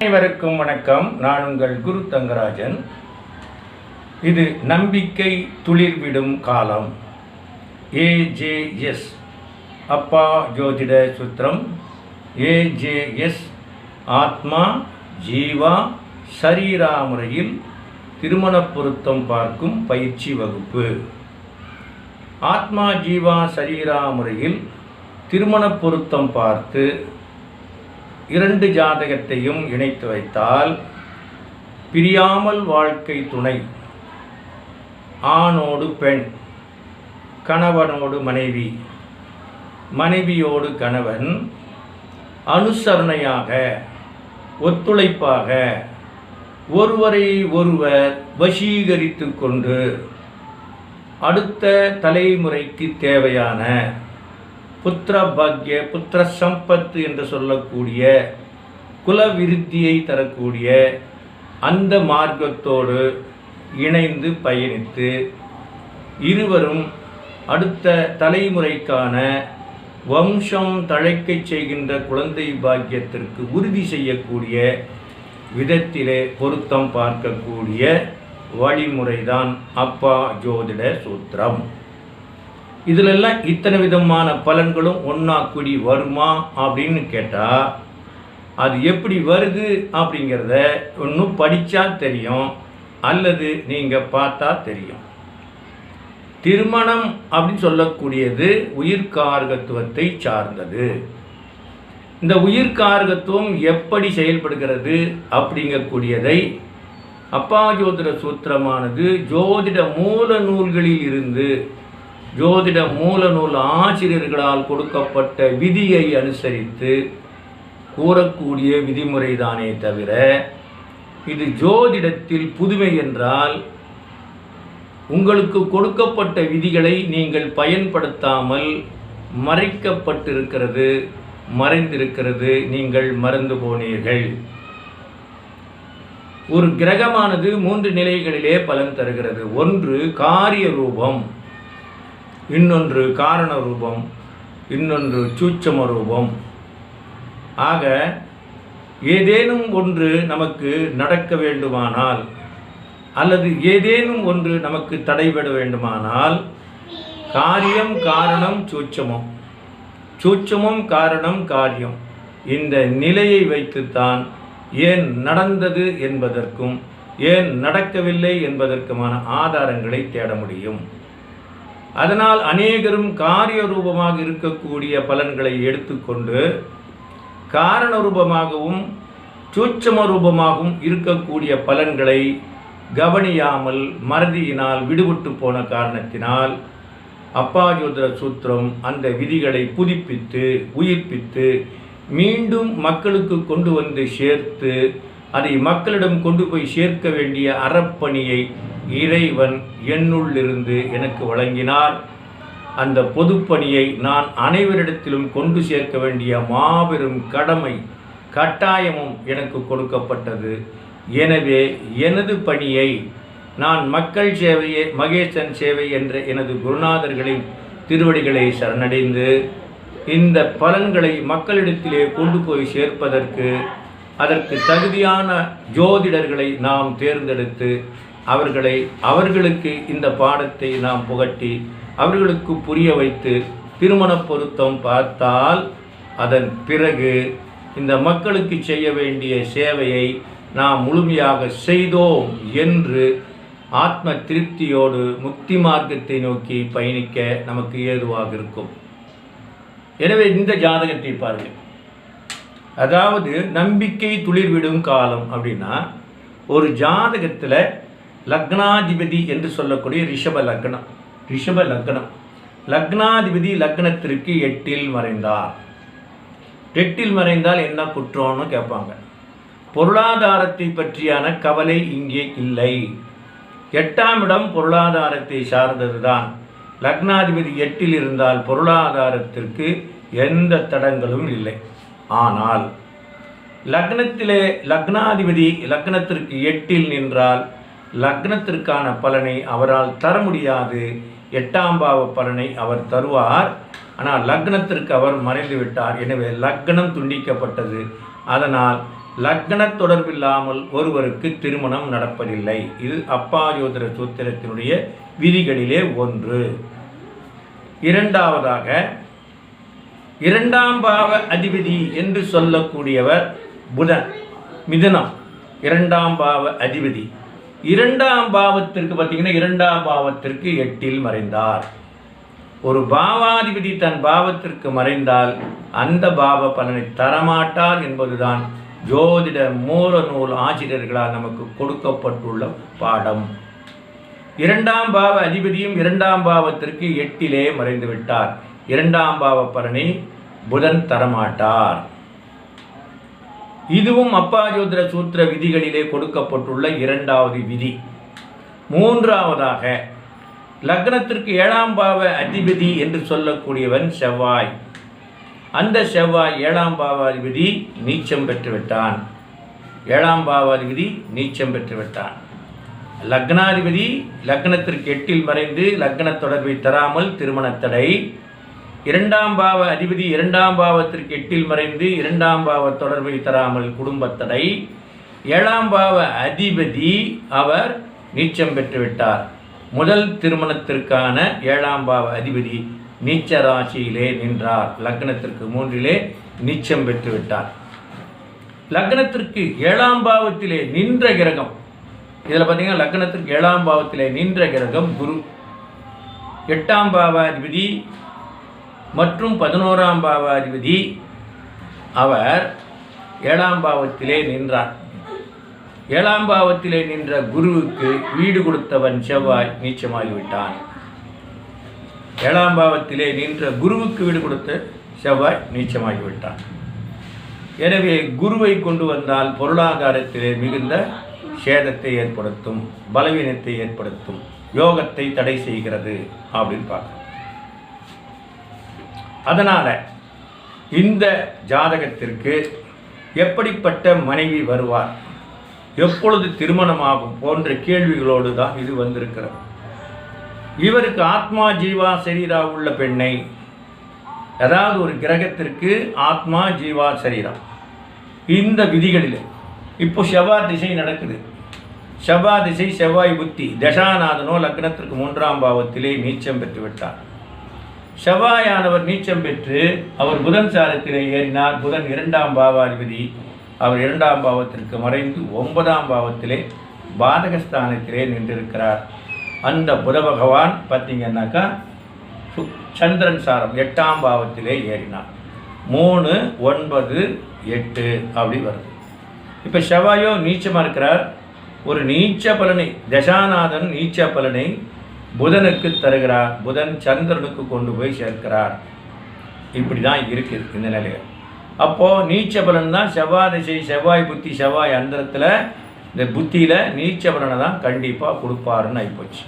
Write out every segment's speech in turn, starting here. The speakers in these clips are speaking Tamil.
அனைவருக்கும் வணக்கம். நான் உங்கள் குரு தங்கராஜன். இது நம்பிக்கை துளிர்விடும் காலம். ஏஜேஎஸ் அப்பா ஜோதிட சுத்திரம். ஏஜேஎஸ் ஆத்மா ஜீவா சரீரா முறையில் திருமண பொருத்தம் பார்க்கும் பயிற்சி வகுப்பு. ஆத்மா ஜீவா சரீரா முறையில் திருமண பொருத்தம் பார்த்து இரண்டு ஜாதகத்தையும் இணைத்து வைத்தால் பிரியாமல் வாழ்க்கை துணை ஆணோடு பெண் கணவனோடு மனைவி மனைவியோடு கணவன் அனுசரணையாக ஒத்துழைப்பாக ஒருவரை ஒருவர் வசீகரித்து கொண்டு அடுத்த தலைமுறைக்கு தேவையான புத்திர பாக்கிய புத்திர சம்பத்து என்று சொல்லக்கூடிய குலவிருத்தியை தரக்கூடிய அந்த மார்க்கத்தோடு இணைந்து பயணித்து இருவரும் அடுத்த தலைமுறைக்கான வம்சம் தழைக்கச் செய்கின்ற குழந்தை பாக்கியத்திற்கு உறுதி செய்யக்கூடிய விதத்திலே பொருத்தம் பார்க்கக்கூடிய வழிமுறைதான் அப்பா ஜோதிட சூத்திரம். இதிலெல்லாம் இத்தனை விதமான பலன்களும் ஒன்றா கூடி வருமா அப்படின்னு கேட்டால் அது எப்படி வருது அப்படிங்கிறத ஒன்றும் படித்தா தெரியும் அல்லது நீங்கள் பார்த்தா தெரியும். திருமணம் அப்படின்னு சொல்லக்கூடியது உயிர்கார்கத்துவத்தை சார்ந்தது. இந்த உயிர்கார்கத்துவம் எப்படி செயல்படுகிறது அப்படிங்கக்கூடியதை அப்பா ஜோதிட சூத்திரமானது ஜோதிட மூல நூல்களில் இருந்து ஜோதிட மூல நூல் ஆசிரியர்களால் கொடுக்கப்பட்ட விதியை அனுசரித்து கூறக்கூடிய விதிமுறைதானே தவிர இது ஜோதிடத்தில் புதுமை என்றால் உங்களுக்கு கொடுக்கப்பட்ட விதிகளை நீங்கள் பயன்படுத்தாமல் மறைக்கப்பட்டிருக்கிறது மறைந்திருக்கிறது நீங்கள் மறந்து போனீர்கள். ஒரு கிரகமானது மூன்று நிலைகளிலே பலன் தருகிறது. ஒன்று காரிய ரூபம். இன்னொன்று காரண ரூபம் இன்னொன்று சூட்சம ரூபம். ஆக ஏதேனும் ஒன்று நமக்கு நடக்க வேண்டுமானால் அல்லது ஏதேனும் ஒன்று நமக்கு தடைபட வேண்டுமானால் காரியம் காரணம் சூட்சமம். சூட்சமும் காரணம் காரியம். இந்த நிலையை வைத்துத்தான் ஏன் நடந்தது என்பதற்கும் ஏன் நடக்கவில்லை என்பதற்குமான ஆதாரங்களை தேட முடியும். அதனால் அநேகரும் காரிய ரூபமாக இருக்கக்கூடிய பலன்களை எடுத்துக்கொண்டு காரண ரூபமாகவும் சூட்சம ரூபமாகவும் இருக்கக்கூடிய பலன்களை கவனியாமல் மறதியினால் விடுபட்டு போன காரணத்தினால் அப்பாஜோதர சூத்திரம் அந்த விதிகளை புதுப்பித்து உயிர்ப்பித்து மீண்டும் மக்களுக்கு கொண்டு வந்து சேர்த்து அதை மக்களிடம் கொண்டு போய் சேர்க்க வேண்டிய அறப்பணியை இறைவன் என்னுள்ளிருந்து எனக்கு வழங்கினார். அந்த பொதுப்பணியை நான் அனைவரிடத்திலும் கொண்டு சேர்க்க வேண்டிய மாபெரும் கடமை கட்டாயமும் எனக்கு கொடுக்கப்பட்டது. எனவே எனது பணியை நான் மக்கள் சேவையே மகேசன் சேவை என்ற எனது குருநாதர்களின் திருவடிகளை சரணடைந்து இந்த பலன்களை மக்களிடத்திலே கொண்டு போய் சேர்ப்பதற்கு அதற்கு தகுதியான ஜோதிடர்களை நாம் தேர்ந்தெடுத்து அவர்களை அவர்களுக்கு இந்த பாடத்தை நாம் புகட்டி அவர்களுக்கு புரிய வைத்து திருமண பொருத்தம் பார்த்தால் அதன் பிறகு இந்த மக்களுக்கு செய்ய வேண்டிய சேவையை நாம் முழுமையாக செய்தோம் என்று ஆத்ம திருப்தியோடு முக்தி மார்க்கத்தை நோக்கி பயணிக்க நமக்கு ஏதுவாக இருக்கும். எனவே இந்த ஜாதகத்தை பாருங்கள். அதாவது நம்பிக்கை துளிர்விடும் காலம் அப்படின்னா ஒரு ஜாதகத்தில் லக்னாதிபதி என்று சொல்லக்கூடிய ரிஷப லக்னம் ரிஷப லக்னம். லக்னாதிபதி லக்னத்திற்கு எட்டில் மறைந்தார். எட்டில் மறைந்தால் என்ன குற்றம்னு கேட்பாங்க. பொருளாதாரத்தை பற்றியான கவலை இங்கே இல்லை. எட்டாம் இடம் பொருளாதாரத்தை சார்ந்தது தான் லக்னாதிபதி எட்டில் இருந்தால் பொருளாதாரத்திற்கு எந்த தடங்களும் இல்லை. ஆனால் லக்னத்திலே லக்னாதிபதி லக்னத்திற்கு எட்டில் நின்றால் லக்னத்திற்கான பலனை அவரால் தர முடியாது. எட்டாம் பாவ பலனை அவர் தருவார். ஆனால் லக்னத்திற்கு அவர் மறைந்து விட்டார். எனவே லக்னம் துண்டிக்கப்பட்டது. அதனால் லக்ன தொடர்பில்லாமல் ஒருவருக்கு திருமணம் நடப்பதில்லை. இது அப்பாயோதர சூத்திரத்தினுடைய விதிகளிலே ஒன்று. இரண்டாவதாக இரண்டாம் பாவ அதிபதி என்று சொல்லக்கூடியவர் புதன் மிதுனம். இரண்டாம் பாவ அதிபதி. இரண்டாம் பாவத்திற்கு பார்த்தீங்கன்னா இரண்டாம் பாவத்திற்கு எட்டில் மறைந்தார். ஒரு பாவாதிபதி தன் பாவத்திற்கு மறைந்தால் அந்த பாவ பலனை தரமாட்டார் என்பதுதான் ஜோதிட மூல நூல் ஆசிரியர்களால் நமக்கு கொடுக்கப்பட்டுள்ள பாடம். இரண்டாம் பாவ அதிபதியும் இரண்டாம் பாவத்திற்கு எட்டிலே மறைந்து விட்டார் இரண்டாம் பாவ பலனை புதன் தரமாட்டார். இதுவும் அப்பாஜோதிர சூத்திர விதிகளிலே கொடுக்கப்பட்டுள்ள இரண்டாவது விதி. மூன்றாவதாக லக்னத்திற்கு ஏழாம் பாவ அதிபதி என்று சொல்லக்கூடியவன் செவ்வாய். அந்த செவ்வாய் ஏழாம் பாவாதிபதி நீச்சம் பெற்றுவிட்டான். ஏழாம் பாவாதிபதி நீச்சம் பெற்றுவிட்டான். லக்னாதிபதி லக்னத்திற்கு எட்டில் மறைந்து லக்ன தொடர்பை தராமல் திருமணத்தடை இரண்டாம் பாவ அதிபதி இரண்டாம் பாவத்திற்கு எட்டில் மறைந்து இரண்டாம் பாவ தொடர்பை தராமல் குடும்பத்தடை ஏழாம் பாவ அதிபதி அவர் நீச்சம் பெற்றுவிட்டார். முதல் திருமணத்திற்கான ஏழாம் பாவ அதிபதி நீச்ச ராசியிலே நின்றார். லக்னத்திற்கு மூன்றிலே நீச்சம் பெற்றுவிட்டார். லக்னத்திற்கு ஏழாம் பாவத்திலே நின்ற கிரகம். இதில் பார்த்தீங்கன்னா லக்னத்திற்கு ஏழாம் பாவத்திலே நின்ற கிரகம் குரு. எட்டாம் பாவாதிபதி மற்றும் பதினோராம் பாவாதிபதி அவர் ஏழாம் பாவத்திலே நின்றார். ஏழாம் பாவத்திலே நின்ற குருவுக்கு வீடு கொடுத்தவன் செவ்வாய் நீச்சமாகிவிட்டான். ஏழாம் பாவத்திலே நின்ற குருவுக்கு வீடு கொடுத்த செவ்வாய் நீச்சமாகிவிட்டான். எனவே குருவை கொண்டு வந்தால் பொருளாதாரத்திலே மிகுந்த சேதத்தை ஏற்படுத்தும் பலவீனத்தை ஏற்படுத்தும் யோகத்தை தடை செய்கிறது அப்படின்னு பார்க்கணும் அதனால் இந்த ஜாதகத்திற்கு எப்படிப்பட்ட மனைவி வருவார்? எப்பொழுது திருமணமாகும் போன்ற கேள்விகளோடு தான் இது வந்திருக்கிறது. இவருக்கு ஆத்மா ஜீவா சரீரா உள்ள பெண்ணை அதாவது ஒரு கிரகத்திற்கு ஆத்மா ஜீவா சரீரா. இந்த விதிகளில் இப்போ செவ்வாய் திசை நடக்குது. செவ்வாய் திசை செவ்வாய் புத்தி தசாநாதனோ லக்னத்திற்கு மூன்றாம் பாவத்திலே நீச்சம் பெற்று விட்டார் செவ்வாயானவர் நீச்சம் பெற்று அவர் புதன் சாரத்திலே ஏறினார். புதன் இரண்டாம் பாவாதிபதி. அவர் இரண்டாம் பாவத்திற்கு மறைந்து ஒன்பதாம் பாவத்திலே பாதகஸ்தானத்திலே நின்றிருக்கிறார். அந்த புத பகவான் பார்த்தீங்கன்னாக்கா சு- சந்திரன் சாரம் எட்டாம் பாவத்திலே ஏறினார். மூணு ஒன்பது எட்டு அப்படி வருது. இப்போ செவ்வாயோ நீச்சமாக இருக்கிறார். ஒரு நீச்ச பலனை தசாநாதன் நீச்ச பலனை புதனுக்கு தருகிறார். புதன் சந்திரனுக்கு கொண்டு போய் சேர்க்கிறார். இப்படி தான் இருக்குது இந்த நிலையில். அப்போது நீச்ச பலன் தான் செவ்வாய் திசை செவ்வாய் புத்தி செவ்வாய் அந்தரத்தில் இந்த புத்தியில் நீச்ச பலனை தான் கண்டிப்பாக கொடுப்பாருன்னு ஆகிப்போச்சு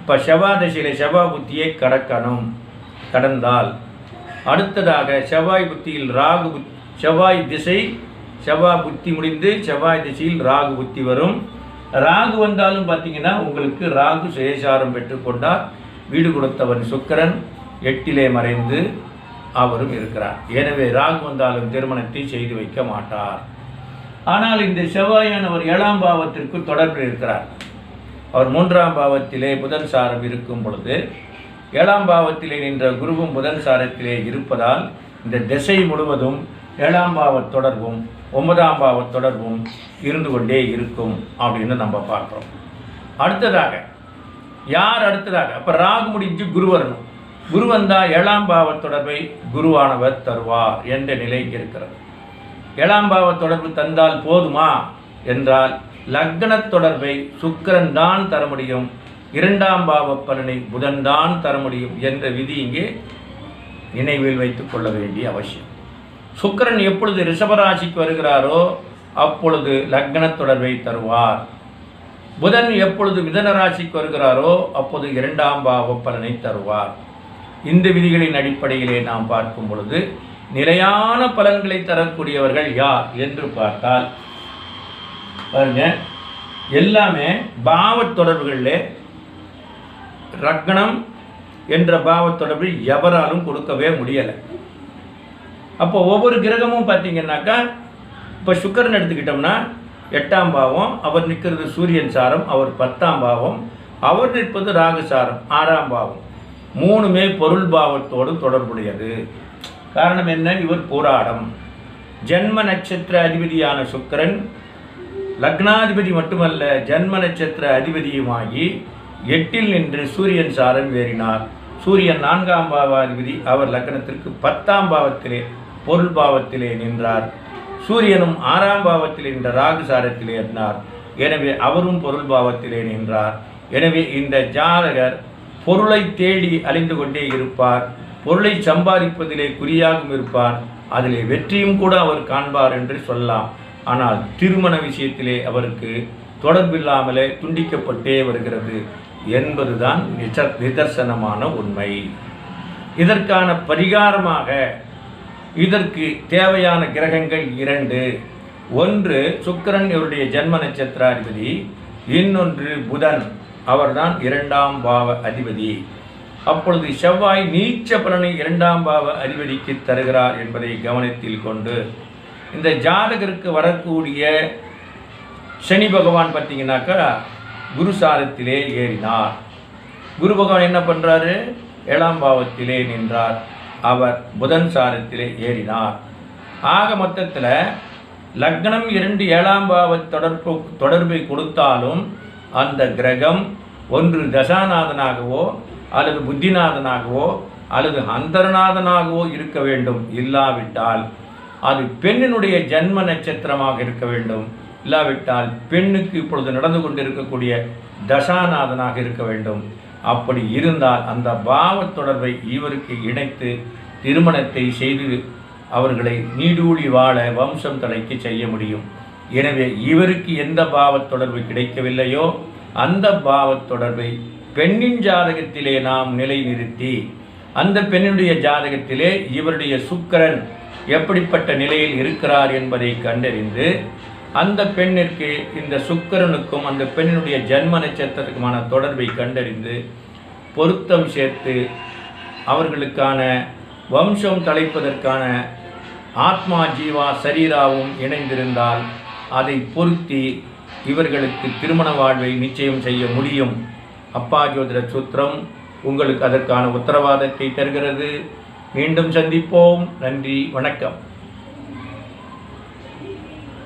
இப்போ செவ்வாய் திசையில் செவ்வாய் புத்தியை கடக்கணும். கடந்தால் அடுத்ததாக செவ்வாய் புத்தியில் ராகு புத் செவ்வாய் திசை செவ்வாய் புத்தி முடிந்து செவ்வாய் திசையில் ராகு புத்தி வரும். ராகு வந்தாலும் பார்த்தீங்கன்னா உங்களுக்கு ராகு சுயசாரம் பெற்றுக்கொண்டால் வீடு கொடுத்தவன் சுக்கரன் எட்டிலே மறைந்து அவரும் இருக்கிறார். எனவே ராகு வந்தாலும் திருமணத்தை செய்து வைக்க மாட்டார். ஆனால் இந்த செவ்வாயானவர் ஏழாம் பாவத்திற்கு தொடர்பு இருக்கிறார். அவர் மூன்றாம் பாவத்திலே புதன் சாரம் இருக்கும் பொழுது ஏழாம் பாவத்திலே நின்ற குருவும் புதன் சாரத்திலே இருப்பதால் இந்த திசை முழுவதும் ஏழாம் பாவ தொடர்பும் ஒன்பதாம் பாவ தொடர்பும் இருந்து கொண்டே இருக்கும் அப்படின்னு நம்ம பார்க்குறோம். அடுத்ததாக யார் அடுத்ததாக? அப்போ ராகு முடிஞ்சு குரு வரணும். குரு வந்தால் ஏழாம் பாவ தொடர்பை குருவானவர் தருவார் என்ற நிலைக்கு இருக்கிறது. ஏழாம் பாவ தொடர்பு தந்தால் போதுமா என்றால் லக்ன தொடர்பை சுக்கரன் தான் தர முடியும் இரண்டாம் பாவ பலனை புதன் தான் தர முடியும் என்ற விதி இங்கே நினைவில் வைத்துக் கொள்ள வேண்டிய அவசியம். சுக்கிரன் எப்பொழுது ரிஷபராசிக்கு வருகிறாரோ அப்பொழுது லக்ன தொடர்பை தருவார். புதன் எப்பொழுது மிதன ராசிக்கு வருகிறாரோ அப்போது இரண்டாம் பாவ பலனை தருவார். இந்த விதிகளின் அடிப்படையிலே நாம் பார்க்கும் பொழுது நிலையான பலன்களை தரக்கூடியவர்கள் யார் என்று பார்த்தால் பாருங்க எல்லாமே பாவத் தொடர்புகளில் ரக்னம் என்ற பாவத் தொடர்பு எவராலும் கொடுக்கவே முடியலை. அப்போ ஒவ்வொரு கிரகமும் பார்த்தீங்கன்னாக்கா இப்போ சுக்கரன் எடுத்துக்கிட்டோம்னா எட்டாம் பாவம் அவர் நிற்கிறது சூரியன் சாரம் அவர் பத்தாம் பாவம் அவர் நிற்பது ராகுசாரம் ஆறாம் பாவம். மூணுமே பொருள் பாவத்தோடு தொடர்புடையது. காரணம் என்ன? இவர் போராடம். ஜென்ம நட்சத்திர அதிபதியான சுக்கிரன் லக்னாதிபதி மட்டுமல்ல ஜென்ம நட்சத்திர அதிபதியுமாகி எட்டில் நின்று சூரியன் சாரம் ஏறினார். சூரியன் நான்காம் பாவாதிபதி அவர் லக்னத்திற்கு பத்தாம் பாவத்திலே பொருள் பாவத்திலே நின்றார். சூரியனும் ஆறாம் பாவத்தில் நின்ற ராகு சாரத்திலே இருந்தார் எனவே அவரும் பொருள் பாவத்திலே நின்றார். எனவே இந்த ஜாதகர் பொருளை தேடி அலைந்து கொண்டே இருப்பார். பொருளை சம்பாதிப்பதிலே குறியாகவும் இருப்பார். அதிலே வெற்றியும் கூட அவர் காண்பார் என்று சொல்லலாம். ஆனால் திருமண விஷயத்திலே அவருக்கு தொடர்பில்லாமலே துண்டிக்கப்பட்டே வருகிறது என்பதுதான் நிச நிதர்சனமான உண்மை. இதற்கான பரிகாரமாக இதற்கு தேவையான கிரகங்கள் இரண்டு. ஒன்று சுக்கிரன் இவருடைய ஜென்ம நட்சத்திராதிபதி. இன்னொன்று புதன். அவர்தான் இரண்டாம் பாவ அதிபதி. அப்பொழுது செவ்வாய் நீச்ச பலனை இரண்டாம் பாவ அதிபதிக்கு தருகிறார் என்பதை கவனத்தில் கொண்டு இந்த ஜாதகருக்கு வரக்கூடிய சனி பகவான் பார்த்தீங்கன்னாக்கா குருசாரத்திலே ஏறினார். குரு பகவான் என்ன பண்ணுறாரு ஏழாம் பாவத்திலே நின்றார். அவர் புதன் சாரத்திலே ஏறினார். ஆக மொத்தத்தில் லக்னம் இரண்டு ஏழாம் பாவ தொடர்பு தொடர்பை கொடுத்தாலும் அந்த கிரகம் ஒன்று தசாநாதனாகவோ அல்லது புத்திநாதனாகவோ அல்லது அந்தரநாதனாகவோ இருக்க வேண்டும் இல்லாவிட்டால் அது பெண்ணினுடைய ஜன்ம நட்சத்திரமாக இருக்க வேண்டும். இல்லாவிட்டால் பெண்ணுக்கு இப்பொழுது நடந்து கொண்டிருக்கக்கூடிய தசாநாதனாக இருக்க வேண்டும். அப்படி இருந்தால் அந்த பாவ தொடர்பை இவருக்கு இணைத்து திருமணத்தை செய்து அவர்களை நீடூழி வாழ வம்சம் தலைக்கு செய்ய முடியும். எனவே இவருக்கு எந்த பாவத் தொடர்பு கிடைக்கவில்லையோ அந்த பாவத் தொடர்பை பெண்ணின் ஜாதகத்திலே நாம் நிலைநிறுத்தி அந்த பெண்ணுடைய ஜாதகத்திலே இவருடைய சுக்கரன் எப்படிப்பட்ட நிலையில் இருக்கிறார் என்பதை கண்டறிந்து அந்த பெண்ணிற்கு இந்த சுக்கிரனுக்கும் அந்த பெண்ணினுடைய ஜென்ம நட்சத்திரத்துக்குமான தொடர்பை கண்டறிந்து பொருத்தம் சேர்த்து அவர்களுக்கான வம்சம் தலைப்பதற்கான ஆத்மா ஜீவா சரீராவும் இணைந்திருந்தால் அதை பொருத்தி இவர்களுக்கு திருமண வாழ்வை நிச்சயம் செய்ய முடியும். அப்பா ஜோதிட சூத்திரம் உங்களுக்கு அதற்கான உத்தரவாதத்தை தருகிறது. மீண்டும் சந்திப்போம். நன்றி. வணக்கம்.